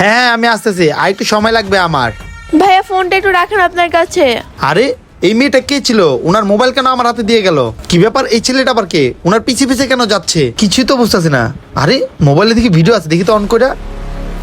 হ্যাঁ হ্যাঁ আমি আসতেছি। আর একটু সময় লাগবে আমার। ভাইয়া ফোনটা একটু রাখেন আপনার কাছে। আরে এই মেয়েটা কে ছিল? ওনার মোবাইল কেন আমার হাতে দিয়ে গেল? কি ব্যাপার? এই ছেলেটা আবার কে? ওনার পিছে পিছে কেন যাচ্ছে? কিছুই তো বুঝতেছি না। আরে মোবাইলে দেখি ভিডিও আছে দেখি তো অন করে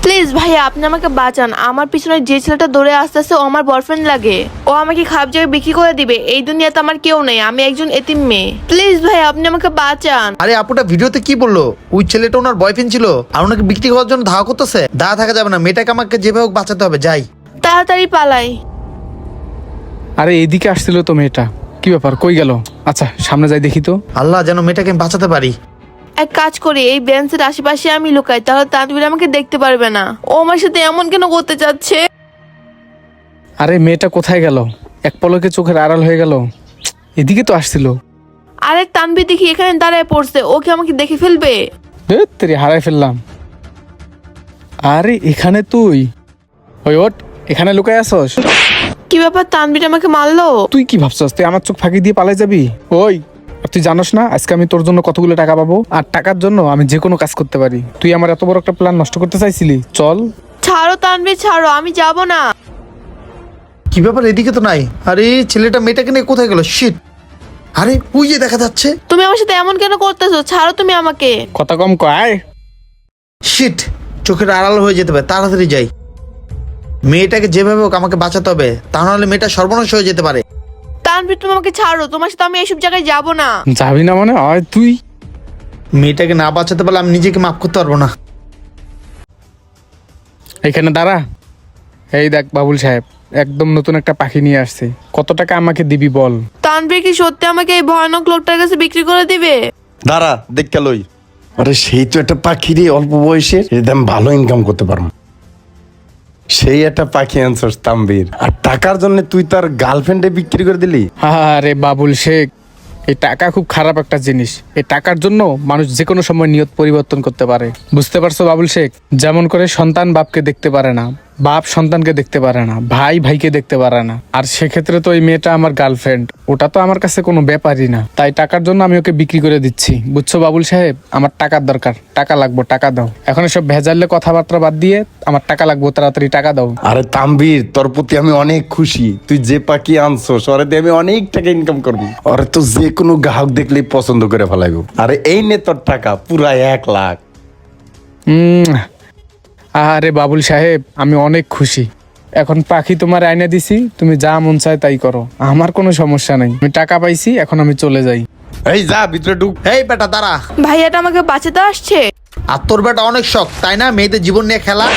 প্লিজ ভাইয়া আপনি আমাকে বাঁচান। আমার পিছনে যে ছেলেটা দৌড়ে আসতেছে ও আমার বয়ফ্রেন্ড লাগে। ও আমাকে খারাপ জায়গায় বিক্রি করে দিবে। এই দুনিয়াতে আমার কেউ নেই। আমি একজন এতিম মেয়ে। প্লিজ ভাইয়া আপনি আমাকে বাঁচান। আরে আপুটা ভিডিওতে কি বলল? ওই ছেলেটা ওনার বয়ফ্রেন্ড ছিল। আর ওনাকে বিক্রি করার জন্য ধাওয়া করতেছে? দাঁড়া থাকা যাবে না। মেয়েটাকে আমাকে যেভাবে হোক বাঁচাতে হবে। যাই। তাড়াতাড়ি পালাই। আরে এইদিকে আসছিল তো মেয়েটা। কি ব্যাপার? কই গেল? আচ্ছা সামনে যাই দেখি তো। আল্লাহ যেন মেয়েটাকে আমি বাঁচাতে পারি। এক কাজ করি এই বেঞ্চের আশেপাশে আমি লুকাই তাহলে তানভীর আমাকে দেখতে পারবে না। ও আমার সাথে এমন কেন করতে চাচ্ছে? আরে মেয়েটা কোথায় গেল? এক পলকে চোখের আড়াল হয়ে গেল। এদিকে তো আসছিল। আরে তানভীর দেখি এখানে দাঁড়ায় পড়ছে ও কি আমাকে দেখে ফেলবে? তেরি হারাই ফেললাম। আরে এখানে তুই? ওই ওট এখানে লুকাই আসস কি ব্যাপার তানভীর আমাকে মারলো? তুই কি ভাবছস তুই আমার চোখ ফাঁকি দিয়ে পালাই যাবি? ওই তুই জানোস না আজকে আমি তোর জন্য কতগুলো টাকা পাবো? আর টাকার জন্য আমি যে কোনো কাজ করতে পারি। তুই আমার এত বড় একটা প্ল্যান নষ্ট করতে চাইছিলি? চল। ছাড়ো তানভীর ছাড়ো আমি যাব না। কি ব্যাপার এদিকে তো নাই? আরে ছেলেটা মেয়েটাকে নিয়ে কোথায় গেল? শিট আরে ওই যে দেখা যাচ্ছে। তুমি আমার সাথে এমন কেন করতেছো? ছাড়ো তুমি আমাকে। কথা কম কয় শিট চোখের আড়াল হয়ে যেতে হবে তাড়াতাড়ি যাই। মেয়েটাকে যেভাবে হোক আমাকে বাঁচাতে হবে। তা নাহলে মেয়েটা সর্বনাশ হয়ে যেতে পারে। তানভীর তুমি আমাকে ছাড়ো। তোমার সাথে আমি এইসব জায়গায় যাব না। যাবি না মানে? হয় তুই। মেয়েটাকে না বাঁচাতে পারলে আমি নিজেকে মাফ করতে পারব না। এখানে দাঁড়া। এই দেখ বাবুল সাহেব একদম নতুন একটা পাখি নিয়ে আসছে। কত টাকা আমাকে দিবি বল। তানভীর কি সত্যি আমাকে এই ভয়ানক লোকটার কাছে বিক্রি করে দিবে? দাঁড়া দেখতে লই। আরে সেই তো একটা পাখি রে অল্প বয়সের। এর দাম ভালো ইনকাম করতে পারব। সেই একটা পাখি আনছস তাম্বির। আর টাকার জন্য তুই তার গার্লফ্রেন্ডে বিক্রি করে দিলি? আরে বাবুল শেখ, এই টাকা খুব খারাপ একটা জিনিস। এই টাকার জন্য মানুষ যে কোনো সময় নিয়ত পরিবর্তন করতে পারে। বুঝতে পারছ বাবুল শেখ? যেমন করে সন্তান বাপকে দেখতে পারে না। বাপ সন্তানকে দেখতে পারে না ভাই ভাইকে দেখতে পারে না। আর সেক্ষেত্রে তো এই মেয়েটা আমার গার্লফ্রেন্ড ওটা তো আমার কাছে কোনো ব্যাপারই না। তাই টাকার জন্য আমি ওকে বিক্রি করে দিচ্ছি। বুঝছ বাবুল সাহেব? আমার টাকার দরকার। টাকা লাগবো টাকা দাও। এখন সব ভেজালে কথাবার্তা বাদ দিয়ে আমার টাকা লাগবো তাড়াতাড়ি টাকা দাও। আরে তাম্বির তোর প্রতি আমি অনেক খুশি। তুই যে পাখি আনছস ওরে দিয়ে আমি অনেক টাকা ইনকাম করব। ওরে তো যে কোনো গ্রাহক দেখলেই পছন্দ করে ফেলাইব। আরে এই নে তোর টাকা পুরা এক লাখ। উম, আরে বাবুল সাহেব আমি অনেক খুশি। এখন পাখি তোমার আইনে দিছি তুমি যা মন চায় তাই করো। আমার কোনো সমস্যা নাই। আমি টাকা পাইছি এখন আমি চলে যাই। এই যা ভিতরে ঢুক। এই বেটা দাঁড়া। ভাইয়াটা আমাকে বাঁচাতে আসছে? আর তোর বেটা অনেক শখ তাই না? মেয়েদের জীবন নিয়ে খেলা।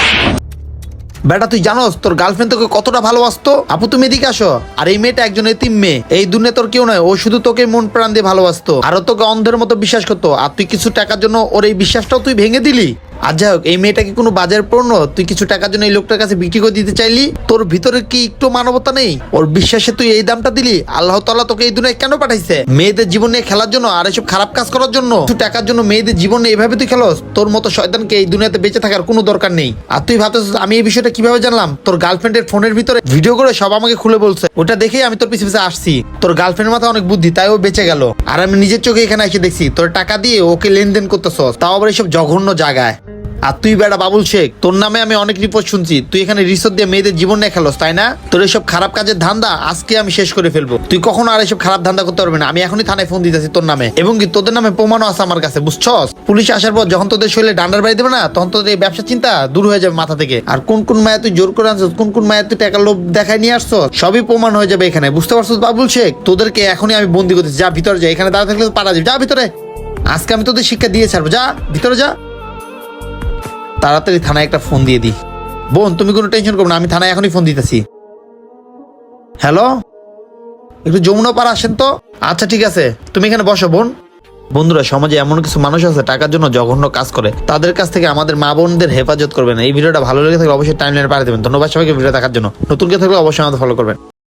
বেটা তুই জানোস তোর গার্লফ্রেন্ড তোকে কতটা ভালোবাসতো? আপু তুমি এদিকে আসো। আর এই মেয়েটা একজন এতিম মেয়ে। এই দুনিয়া তোর কেউ নয় ও শুধু তোকে মন প্রাণ দিয়ে ভালোবাসতো। আর তোকে অন্ধের মতো বিশ্বাস করতো। আর তুই কিছু টাকার জন্য ওর এই বিশ্বাসটাও তুই ভেঙে দিলি। আর যাই হোক, এই মেয়েটা কি কোনো বাজার পণ্য? তুই কিছু টাকার জন্য এই লোকটার কাছে বিক্রি করে দিতে চাইলি? তোর ভিতরে কি একটু মানবতা নেই? ওর বিশ্বাসে তুই এই দামটা দিলি? আল্লাহ তালা তোকে এই দুনিয়ায় কেন পাঠাইছে? মেয়েদের জীবন নিয়ে খেলার জন্য আর এসব খারাপ কাজ করার জন্য? কিছু টাকার জন্য মেয়েদের জীবন নিয়ে এভাবে তুই খেলোস? তোর মতো শয়তানকে এই দুনিয়াতে বেঁচে থাকার কোনো দরকার নেই। আর তুই ভাবতেছিস, আমি এই বিষয়টা কীভাবে জানলাম? তোর গার্লফ্রেন্ডের ফোনের ভিতরে ভিডিও করে সব আমাকে খুলে বলছে। ওটা দেখেই আমি তোর পিছে পিছে আসছি। তোর গার্লফ্রেন্ডের মাথা অনেক বুদ্ধি, তাই ও বেঁচে গেল। আর আমি নিজের চোখে এখানে এসে দেখছি, তোর টাকা দিয়ে ওকে লেনদেন করতেছ তাও আবার এইসব জঘন্য জায়গায়। আর তুই বেড়া বাবুল শেখ, তোর নামে আমি অনেক রিপোর্ট শুনছি। তুই এখানে রিসোর্ট দিয়ে মেয়েদের জীবন নিয়ে খেলোস, তাই না? তোর এসব খারাপ কাজের ধান্দা আজকে আমি শেষ করে ফেলব। তুই কখনো আর এসব খারাপ ধান্দা করতে পারবি না। আমি এখনই থানায় ফোন দিতেছি তোর নামে। এবং কি তোদের নামে প্রমাণও আছে আমার কাছে, বুঝছস? পুলিশ আসার পর যখন তোদের শরীরে ডান্ডার বাড়ি দেবে না, তখন তোদের ব্যবসা চিন্তা দূর হয়ে যাবে মাথা থেকে। আর কোন কোন মায়া তুই জোর করে আনছিস, কোন কোন মায়া তুই টাকার লোভ দেখায় নিয়ে আসছো সবই প্রমাণ হয়ে যাবে এখানে। বুঝতে পারছিস বাবুল শেখ? তোদেরকে এখনই আমি বন্দি করতেছি যা ভিতরে যা, এখানে দাঁড়া থাকলে পারা যাবে। যা ভিতরে। আজকে আমি তোদের শিক্ষা দিয়ে ছাড়বো। যা, ভিতরে যা। তাড়াতাড়ি থানায় একটা ফোন দিয়ে দিই। বোন, তুমি কোনো টেনশন করো না, আমি থানায় এখনই ফোন দিতেছি। হ্যালো একটু যমুনা পার আসেন তো? আচ্ছা ঠিক আছে। তুমি এখানে বসো, বোন। বন্ধুরা, সমাজে এমন কিছু মানুষ আছে, টাকার জন্য জঘন্য কাজ করে। তাদের কাছ থেকে আমাদের মা বোনদের হেফাজত করবেন। এই ভিডিওটা ভালো লেগে থাকলে অবশ্যই টাইম লাইনে পাঠিয়ে দেবেন। ধন্যবাদ সবাইকে ভিডিও দেখার জন্য। নতুন কেউ থাকলে অবশ্যই আমাদের ফলো করবেন।